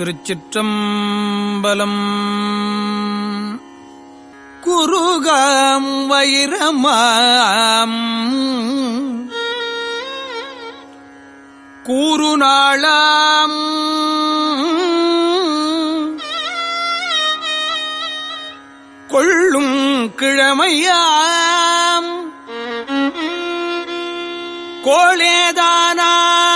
திருச்சிற்றம்பலம். குருகாம் வைரமாம். கூறுநாளாம். கொள்ளும் கிழமையாம். கோளேதானாம்.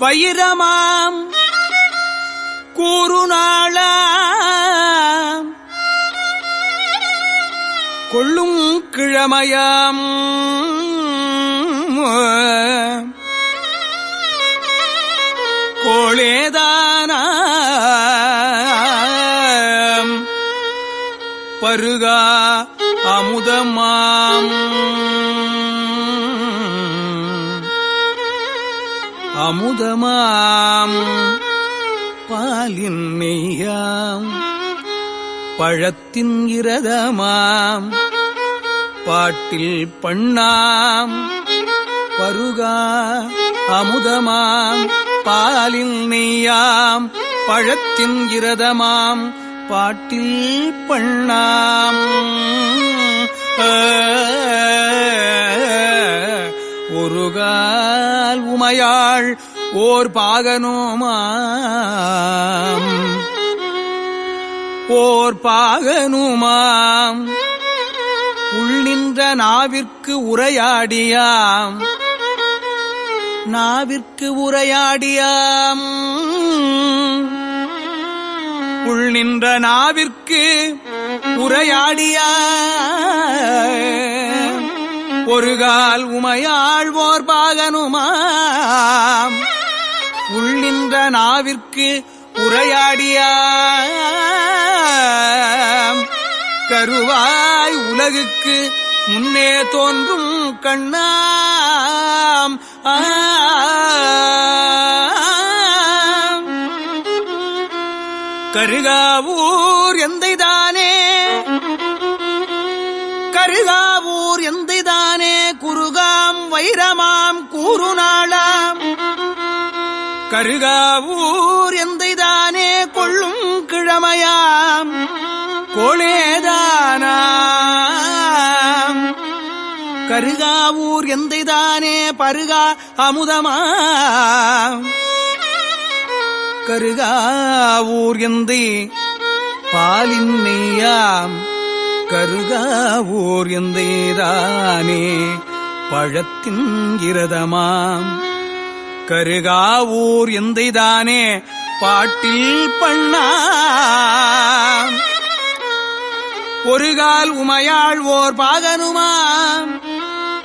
வைரமாம். கூறுநாளாம். கொள்ளும் கிழமையாம். கோளேதானாம். பருகா அமுதமாம். அமுதமாம். பாலின் மெய்யாம். பழத்தின் இரதமாம். பாட்டில் பண்ணாம். பருகா அமுதமாம். பாலின் நெய்யாம் பழத்தின் இரதமாம். பாட்டில் பண்ணாம். ஒருகால் உமையாள் ஓர் பாகனோமாம் ஓர் பாகனுமாம் உள்நின்ற நாவிற்கு உரையாடியாம். நாவிற்கு உரையாடியாம். உள்நின்ற நாவிற்கு உரையாடியா ஒருகால் உமையாழ்வோர் பாகனுமாம். உள்நின்ற நாவிற்கு உரையாடியாம். கருவாய் உலகுக்கு முன்னே தோன்றும் கண்ணாம். கருகாவூர் எந்தைதானே? கருகாவூர் குருகாம் வைரமாம் கூறுநாளாம். கருகாவூர் எந்தைதானே கொள்ளும் கிழமையாம். கோளேதானாம். கருகாவூர் எந்தைதானே பருகா அமுதமாம். கருகாவூர் எந்தை பாலின் நெய்யாம். கருகாவூர் எந்தைதானே பழத்தின் இரதமாம். கருகாவூர் எந்தைதானே பாட்டில் பண்ணா ஒருகால் உமையாள் ஓர் பாகனுமாம்.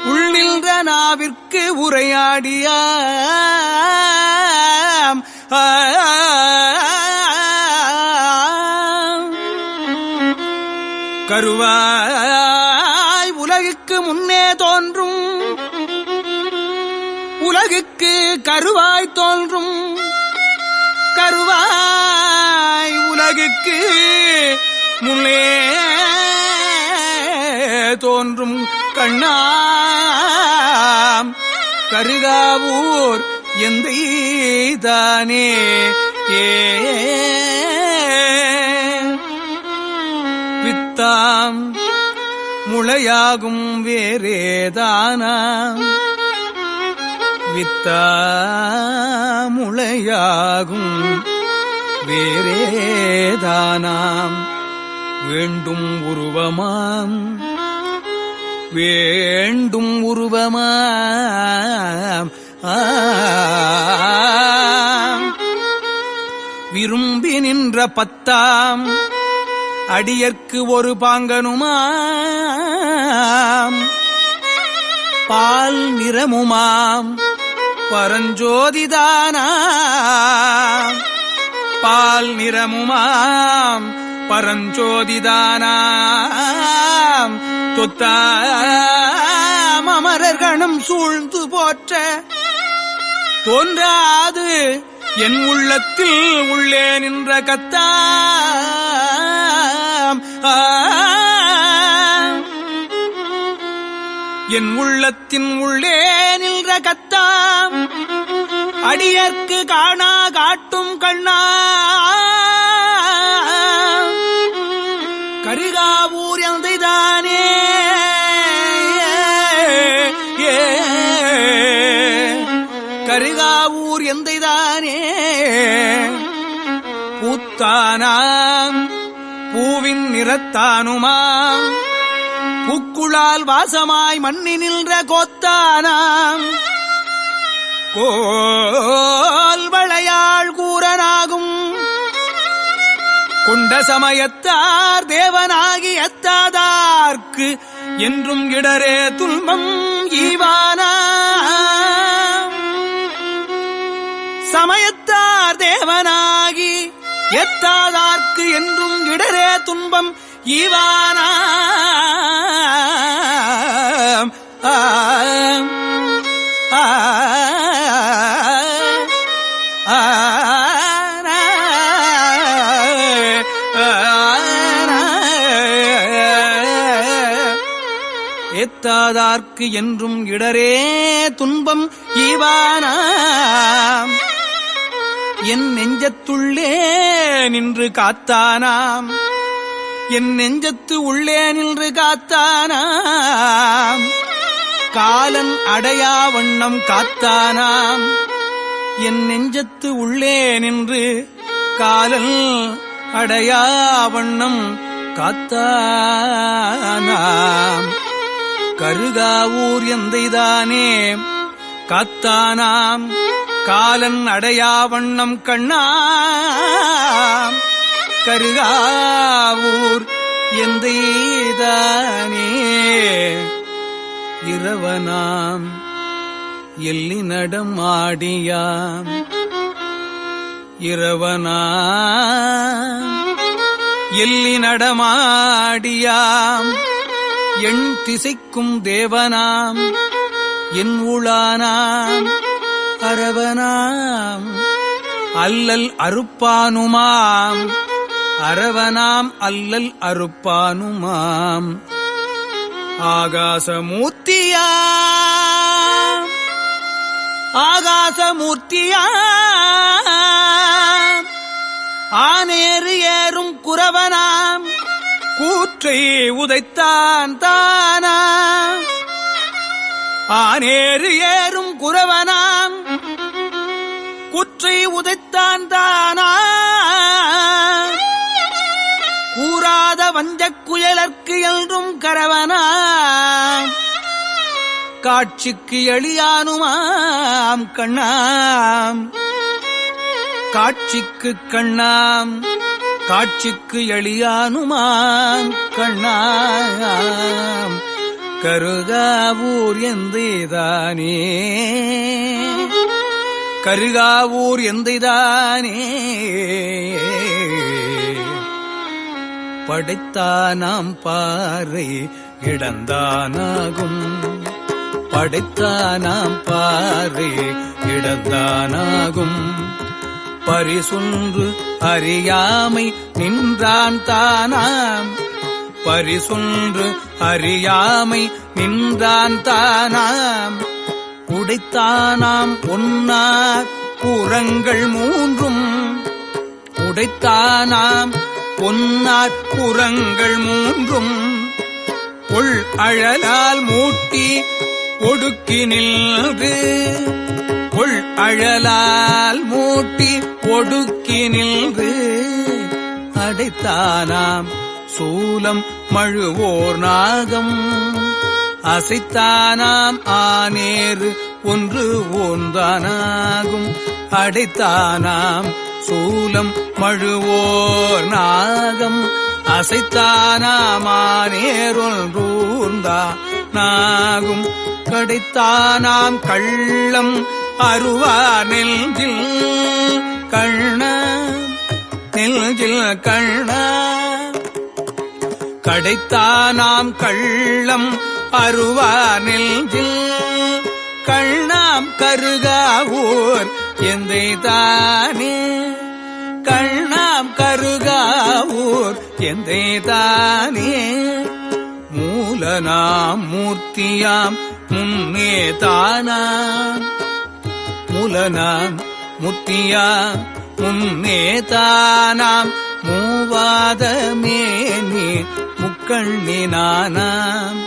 உள்ளின்ற நாவிற்கு உரையாடியாம். கருவாய் உலகுக்கு முன்னே தோன்றும் உலகுக்கு கருவாய் தோன்றும். கருவாய் உலகுக்கு முன்னே தோன்றும். கண்ணாம் கருகாவூர் எந்த தானே ஏ பித்தாம் முளையாகும் வேறேதானாம் வித்தாமுளையாகும் வேறேதானாம். வேண்டும் உருவமாம். வேண்டும் உருவமாம். விரும்பி நின்ற பத்தாம். அடியற்கு ஒரு பாங்கனுமாம். பால் நிறமுமாம். பரஞ்சோதிதானா பால் நிறமுமாம் பரஞ்சோதிதானாம். தொத்தாம் அமரர் சூழ்ந்து போற்ற. தோன்றாது என் உள்ளத்தில் உள்ளே நின்ற கத்தா. என் உள்ளத்தின் உள்ளே நின்ற கத்தாம். அடியற்கு காணா காட்டும் கண்ணா கரிகாவூர் எந்தைதானே. ஏ. கரிகாவூர் எந்தைதானே. பூத்தானாம். பூவின் நிறத்தானுமாம். பூக்குழால் வாசமாய் மண்ணி நின்ற கோத்தானாம். கோல் வளையாள் கூறனாகும். கொண்ட சமயத்தார் தேவனாகி எத்தாதார்க்கு என்றும் இடரே துன்பம் ஈவானா. சமயத்தார் தேவனாகி எத்தாதார்க்கு என்றும் இடரே துன்பம் ஈவானா. ஆம் ஏத்தாதார்க்கு என்றும் இடரே துன்பம் ஈவானாம் என் நெஞ்சத்துள்ளே நின்று காத்தானாம். என் நெஞ்சத்து உள்ளே நின்று காத்தானாம். காலன் அடையா வண்ணம் காத்தானாம். என் நெஞ்சத்து உள்ளே நின்று காலன் அடையா வண்ணம் காத்தானாம். கருகாவூர் எந்தைதானே காத்தானாம். காலன் அடையா வண்ணம் கண்ணாம். கருகாவூர் எந்தைதானே இரவனாம் எல்லி நடமாடியாம் இரவனாம் எல்லி நடமாடியாம் எண் திசைக்கும் தேவனாம். என் உளானாம் அரவனாம். அல்லல் அறுப்பானுமாம். அரவனாம் அல்லல் அறுப்பானுமாம். ஆகாசமூர்த்தியா ஆகாசமூர்த்தியா ஆனேறு ஏறும் குறவனாம். கூற்றை உதைத்தான் தானா ஆனேறு ஏறும் குறவனாம். குற்றை உதைத்தான் தானா. கூறாத வஞ்சக் குயலர்க்கு என்றும் கரவனா. காட்சிக்கு எளியானுமாம் கண்ணாம். காட்சிக்கு கண்ணாம். காட்சிக்கு எளியானுமாம் கண்ணாம். கருகாவூர் எந்தைதானே. கருகாவூர் எந்தைதானே. படைத்தானாம் பாறை இடந்தானாகும் படைத்தானாம் பாறை இடந்தானாகும் பரிசுன்று அறியாமை நின்றான் தானாம். பரிசுன்று அறியாமை நின்றான் தானாம். உடைத்தானாம் பொன்னார் புறங்கள் மூன்றும். உடைத்தானாம் பொன்னாட்புறங்கள் மூன்றும் பொள் அழலால் மூட்டி ஒடுக்கி நின்று பொள் அழலால் மூட்டி ஒடுக்கி நின்று அடைத்தானாம் சூலம் மழுவோர் நாகம். அசைத்தானாம் ஆனேறு ஒன்று ஓந்தானாகும் அடைத்தானாம் சூலம் மழுவோர் நாகம் அசைத்தானாமானேரொன்றூர்ந்தா நாகும். கடைத்தானாம் கள்ளம் அருவா நெஞ்சில் கண்ண நெஞ்சில் கண்ண. கடைத்தானாம் கள்ளம் அருவா நெஞ்சில் கண்ணாம் கருகாவோர் எந்தை தானே? கருகாவூர் எந்தை தானே மூலனாம் மூர்த்தியாம் முன்னே தானாம். மூலனாம் முத்தியாம் முன்னே தானாம். மூவாதமேனி முக்கண்ணினானாம்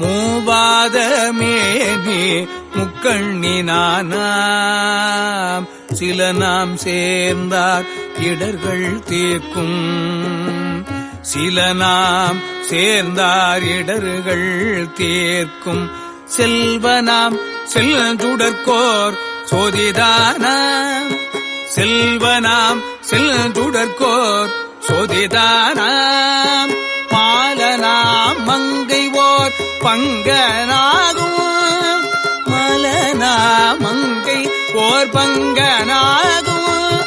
மூவாதமேனி முக்கண்ணினானாம் சில நாம் சேர்ந்தார் இடர்கள் தீர்க்கும். சில நாம் சேர்ந்தார் இடர்கள் தீர்க்கும். செல்வனாம் செல்லுடற்கோர் சோதிதான? செல்வனாம் செல்லுடற்கோர் சோதிதானாம் பாலனாம் மங்கைவோர் பங்கனாகும். மலனாம் மங்கை ஓர் பங்கனாகும்.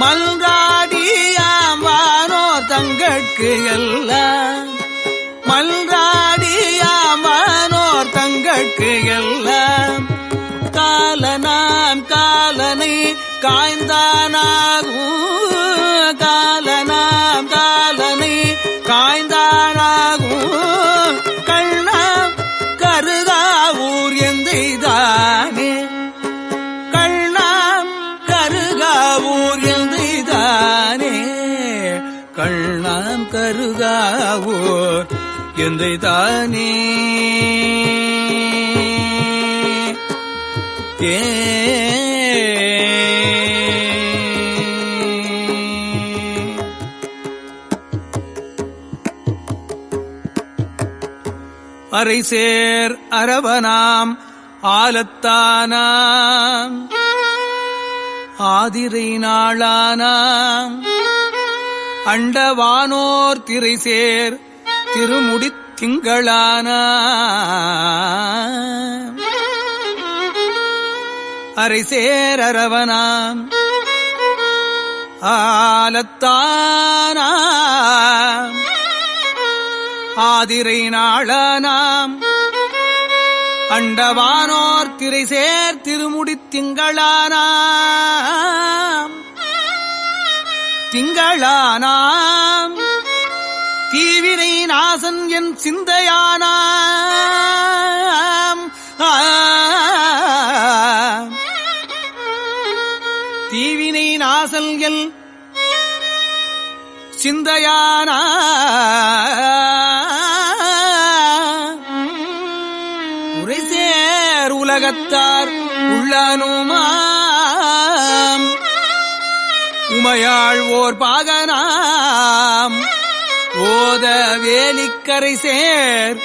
மல்ராடியாம் வானோர் தங்கட்கு எல்லாம். மல்ராடியாம் வானோர் தங்கட்கு எல்லாம். காலனாம் காலனை காய்ந்தானாகும். தானே? ஏ. அரைசேர் அரவனாம் ஆலத்தானாம் ஆதிரை நாளானாம் அண்டவானோர் திரைசேர் திருமுடித் திங்களான அரைசேர் அரவனாம் ஆலத்தானாம். ஆதிரை நாளனாம். அண்டவானோர் திரைசேர் திருமுடி திங்களானாம். திங்களானாம். தீவினை நாசன் என் சிந்தையானாம். தீவினை நாசல் எல் சிந்தையானா உரைசேர் உலகத்தார் உள்ளனுமாம். உமையாழ்வோர் பாகனாம். ஓத வேலிக்கரை சேர்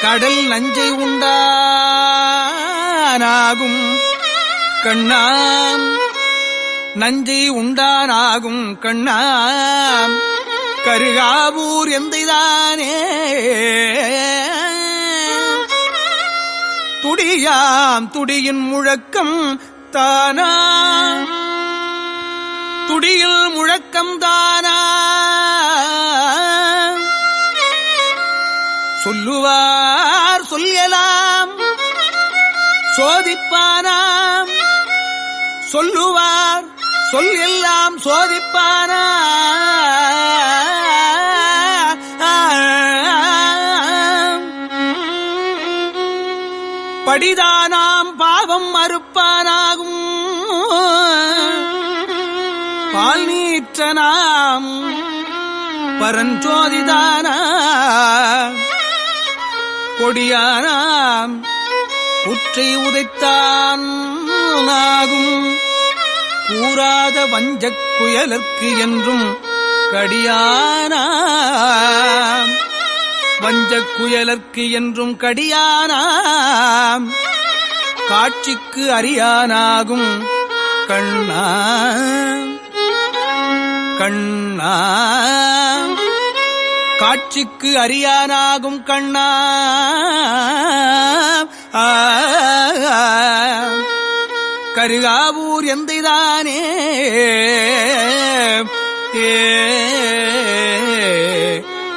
கடல் நஞ்சை உண்டானாகும். கண்ணாம் நஞ்சை உண்டானாகும் கண்ணாம். கருகாவூர் எந்தைதானே? துடியாம் துடியின் முழக்கம் தானா? துடியில் முழக்கம் தானா? சொல்லுவார் சொல்லலாம் சோதிப்பானாம். சொல்லுவார் சொல் எல்லாம் சோதிப்பானா படிதானாம் பாவம் மறுப்பானாகும். பால் நீற்றனாம். பரஞ்சோதிதானா கொடியானாம். புற்றை உதைத்தான் ஆகும் கூறாத வஞ்சக் குயலர்க்கு என்றும் கடியானாம். வஞ்சக் குயலர்க்கு என்றும் கடியானாம். காட்சிக்கு அறியானாகும் கண்ணா கண்ணா காட்சிக்கு அறியானாகும் கண்ணா. கருகாவூர் எந்தைதானே. ஏ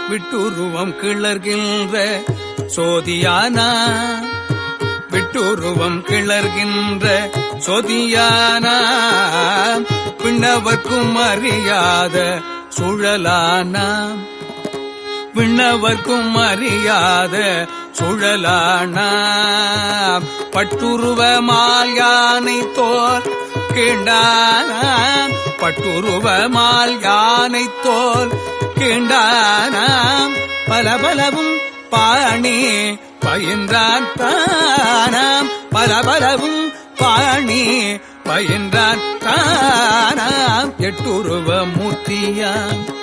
விட்டுருவம் கிளர்கின்ற சோதியானா. விட்டுருவம் கிளர்கின்ற சொதியானா. பின்னவர்க்கும் அறியாத சுழலானாம். விண்ணவர்க்கும் அறியாத சுழலான. பட்டுருவ மால் யானை தோல் கீண்டானாம். பட்டுருவ மால் யானை தோல் கீண்டானாம். பலபலவும் பாணி பயின்றான் தானாம். பல பாணி பயின்றான் தானாம். எட்டுருவ மூர்த்தியாம்.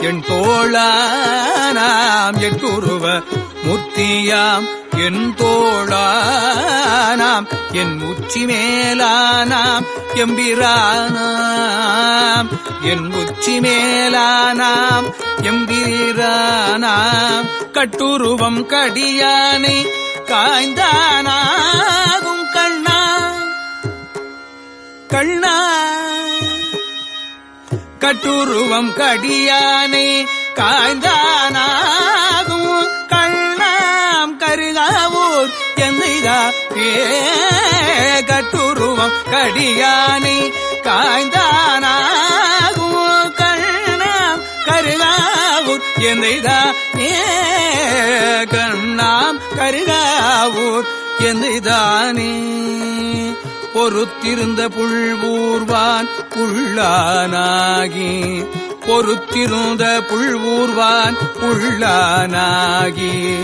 என் தோழானாம் என் குருவ முத்தியாம் என் தோழானாம் என் உச்சி மேலானாம் எம்பிரானாம் என் உச்சி மேலானாம் எம்பிரானாம் கட்டுருவம் கடியானை காய்ந்தானாகும் கண்ணா கண்ணா. கட்டுருவம் கடியானை காய்ந்தானாகும். கண்ணாம் கருகாவூர் எந்தைதா ஏ கட்டுருவம் கடியானை காய்ந்தானாகும். கண்ணாம் கருகாவூர் எந்தைதா ஏ கண்ணாம் கருகாவூர் எந்தைதானே பொறுத்திருந்த புள்வூர்வான் புள்ளானாகி பொறுத்திருந்த புள்வூர்வான் புள்ளானாகி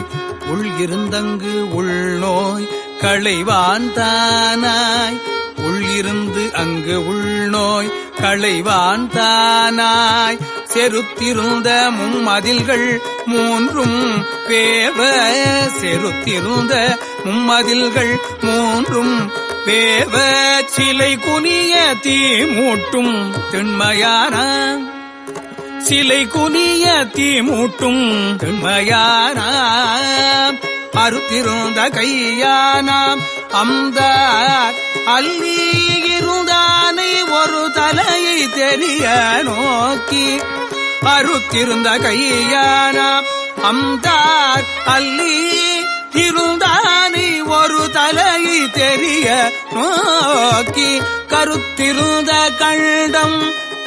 உள்கிருந்தங்கு உள்நோய் களைவான் தானாய். உள்ளிருந்து அங்கு உள்நோய் களைவான் தானாய். செருத்திருந்த மும்மதில்கள் மூன்றும் பேவ. செருத்திருந்த மும்மதில்கள் மூன்றும் பேவ சிலை குனிய தீ மூட்டும் திண்மையான சிலை குனிய தீ மூட்டும் திண்மையான அறுத்திருந்த கையானாம் அந்த அள்ளி இருந்தானை ஒரு தலையை தெரிய நோக்கி. அறுத்திருந்த கையானாம் அம்தார் அள்ளி தெரிய நோக்கி கருத்திருந்த கண்டம்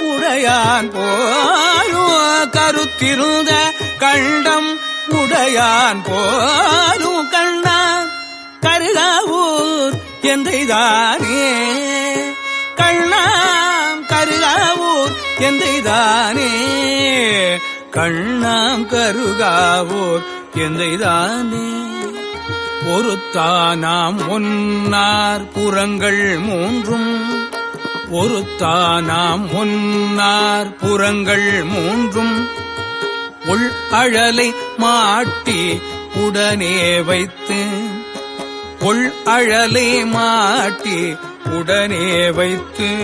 உடையான் போலும் கருத்திருந்த கண்டம் உடையான் போலும் கண்ணான் கருகாவூர் எந்தைதானே கண்ணாம் கருகாவூர் எந்தைதானே கண்ணாம் கருகாவூர் எந்தைதானே ஒருத்தானாம் ஒன்னார் புறங்கள் மூன்றும். ஒருத்தானாம் ஒன்னார் புறங்கள் மூன்றும். உள் அழலை மாட்டி உடனே வைத்து உள் அழலை மாட்டி உடனே வைத்து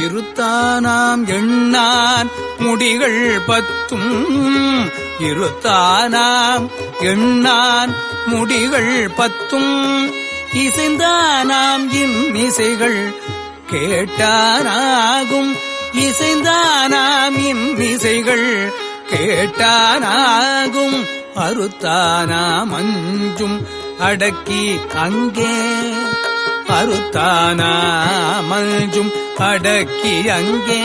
இருத்தானாம் எண்ணான் முடிகள் பத்தும். இருத்தானாம் எண்ணான் முடிகள் பத்தும். இசைந்தானாம் இசைகள் கேட்டானாகும். இசைந்தானாம் இசைகள் கேட்டானாகும். அறுத்தானாம் அஞ்சும் அடக்கி அங்கே. அறுத்தானாமஞ்சும் அடக்கி அங்கே.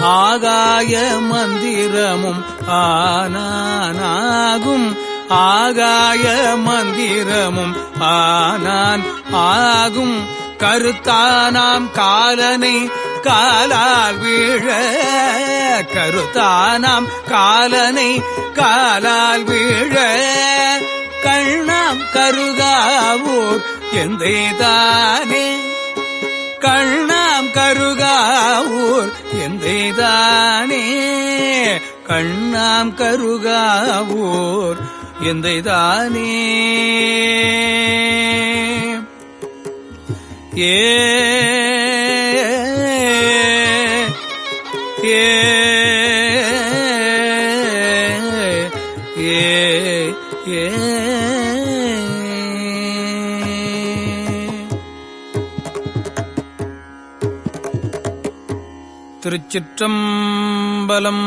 ஆகாய மந்திரமும் ஆனானாகும். ஆகாய மந்திரமும் ஆனான். ஆகும் கருத்தானாம் காலனை காலால் வீழ. கருத்தானாம் காலனை காலால் வீழ. கண்ணாம் கருகாவூர் எந்தேதானே? கண்ணாம் கருகாவூர் எந்தேதானே? கண்ணாம் கருகாவூர் எந்தைதானே? ஏ ஏ திருச்சிற்றம்பலம்